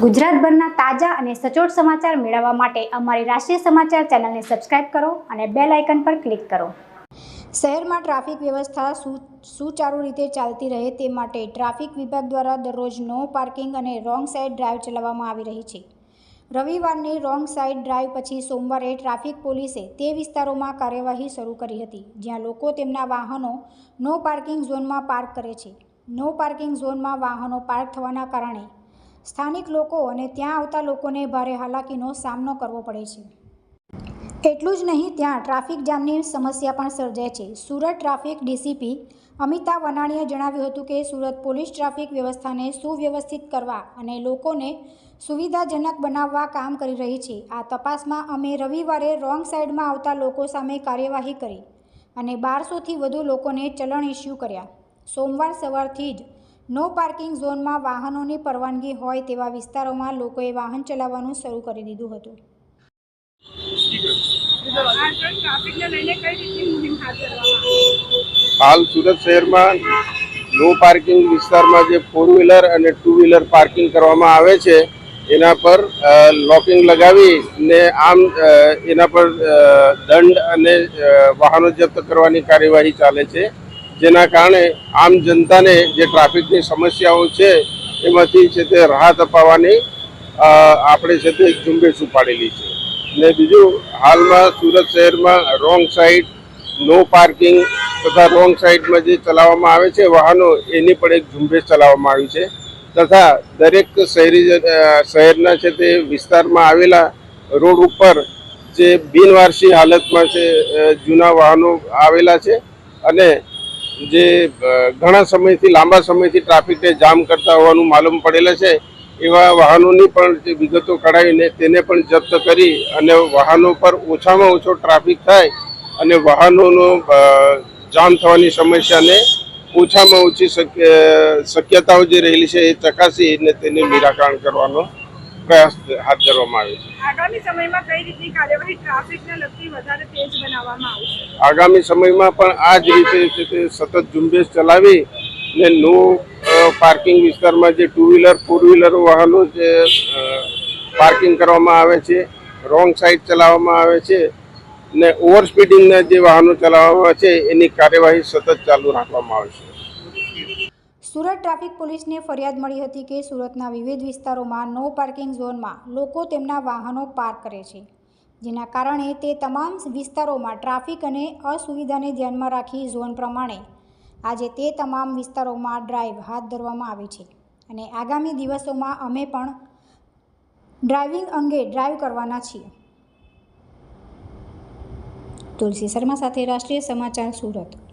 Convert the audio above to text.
ગુજરાતભરના તાજા અને સચોટ સમાચાર મેળવવા માટે અમારી રાષ્ટ્રીય સમાચાર ચેનલને સબસ્ક્રાઇબ કરો અને બેલ આઇકન પર ક્લિક કરો. શહેરમાં ટ્રાફિક વ્યવસ્થા સુચારુ રીતે ચાલતી રહે તે માટે ટ્રાફિક વિભાગ દ્વારા દરરોજ નો પાર્કિંગ અને રોંગ સાઇડ ડ્રાઈવ ચલાવવામાં આવી રહી છે. રવિવારની રોંગ સાઇડ ડ્રાઈવ પછી સોમવારે ટ્રાફિક પોલીસે તે વિસ્તારોમાં કાર્યવાહી શરૂ કરી હતી, જ્યાં લોકો તેમના વાહનો નો પાર્કિંગ ઝોનમાં પાર્ક કરે છે. નો પાર્કિંગ ઝોનમાં વાહનો પાર્ક થવાના કારણે સ્થાનિક લોકો અને ત્યાં આવતા લોકોને ભારે હાલાકીનો સામનો કરવો પડે છે. એટલું જ નહીં, ત્યાં ટ્રાફિક જામની સમસ્યા પણ સર્જાય છે. સુરત ટ્રાફિક ડીસીપી અમિતા વનાણીએ જણાવ્યું હતું કે, સુરત પોલીસ ટ્રાફિક વ્યવસ્થાને સુવ્યવસ્થિત કરવા અને લોકોને સુવિધાજનક બનાવવા કામ કરી રહી છે. આ તપાસમાં અમે રવિવારે રોંગ સાઈડમાં આવતા લોકો સામે કાર્યવાહી કરી અને બારસોથી વધુ લોકોને ચલણ ઇસ્યુ કર્યા. સોમવાર સવારથી જ નો પાર્કિંગ ઝોનમાં વાહનોની પરવાનગી હોય તેવા વિસ્તારોમાં લોકોએ વાહન ચલાવવાનું શરૂ કરી દીધું હતું. હાલ સુરત શહેરમાં નો પાર્કિંગ વિસ્તારમાં જે ફોર વ્હીલર અને ટુ વ્હીલર પાર્કિંગ કરવામાં આવે છે, એના પર લોકિંગ લગાવી ને આમ એના પર દંડ અને વાહનો જપ્ત કરવાની કાર્યવાહી ચાલે છે. જેના કારણે આમ જનતાને જે ટ્રાફિકની સમસ્યાઓ છે, એમાંથી છે તે રાહત અપાવવાની આપણે છે તે ઝુંબેશ ઉપાડેલી છે. ને બીજું, હાલમાં સુરત શહેરમાં રોંગ સાઈડ, નો પાર્કિંગ તથા રોંગ સાઈડમાં જે ચલાવવામાં આવે છે, વાહનો, એની પણ એક ઝુંબેશ ચલાવવામાં આવી છે. તથા દરેક શહેરી શહેરના છે તે વિસ્તારમાં આવેલા રોડ ઉપર જે બિનવારસી હાલતમાં છે જૂના વાહનો આવેલા છે. અને જે ઘણા સમયથી, લાંબા સમયથી ટ્રાફિકને જામ કરતા હોવાનું માલુમ પડેલા છે, એવા વાહનોની પણ વિગતો કઢાવીને તેને પણ જપ્ત કરી અને વાહનો પર ઓછામાં ઓછો ટ્રાફિક થાય અને વાહનોનો જામ થવાની સમસ્યાને ઓછામાં ઓછી શક્ય શક્યતાઓ જે રહેલી છે એ ચકાસી અને તેને નિરાકરણ કરવાનો પ્રયાસ હાથ ધરવામાં આવે છે. આગામી સમયમાં કઈ રીતની કાર્યવાહી ટ્રાફિકને લગતી વધારે તેજ બનાવવામાં આવશે? આગામી સમયમાં પણ આ જ રીતે છે તે સતત ઝુંબેશ ચલાવી ને નો પાર્કિંગ વિસ્તારમાં જે ટુ વ્હીલર ફોર વ્હીલર વાહનો જે પાર્કિંગ કરવામાં આવે છે રોંગ સાઈડ ચલાવવામાં આવે છે ને ઓવર સ્પીડિંગના જે વાહનો ચલાવવામાં આવે છે એની કાર્યવાહી સતત ચાલુ રાખવામાં આવશે સુરત ટ્રાફિક પોલીસને ફરિયાદ મળી હતી કે સુરતના વિવિધ વિસ્તારોમાં નો પાર્કિંગ ઝોનમાં લોકો તેમના વાહનો પાર્ક કરે છે. જેના કારણે તે તમામ વિસ્તારોમાં ટ્રાફિક અને અસુવિધાને ધ્યાનમાં રાખી ઝોન પ્રમાણે આજે તે તમામ વિસ્તારોમાં ડ્રાઈવ હાથ ધરવામાં આવી છે. અને આગામી દિવસોમાં અમે પણ ડ્રાઇવિંગ અંગે ડ્રાઈવ કરવાના છીએ. તુલસી શર્મા સાથે રાષ્ટ્રીય સમાચાર સુરત.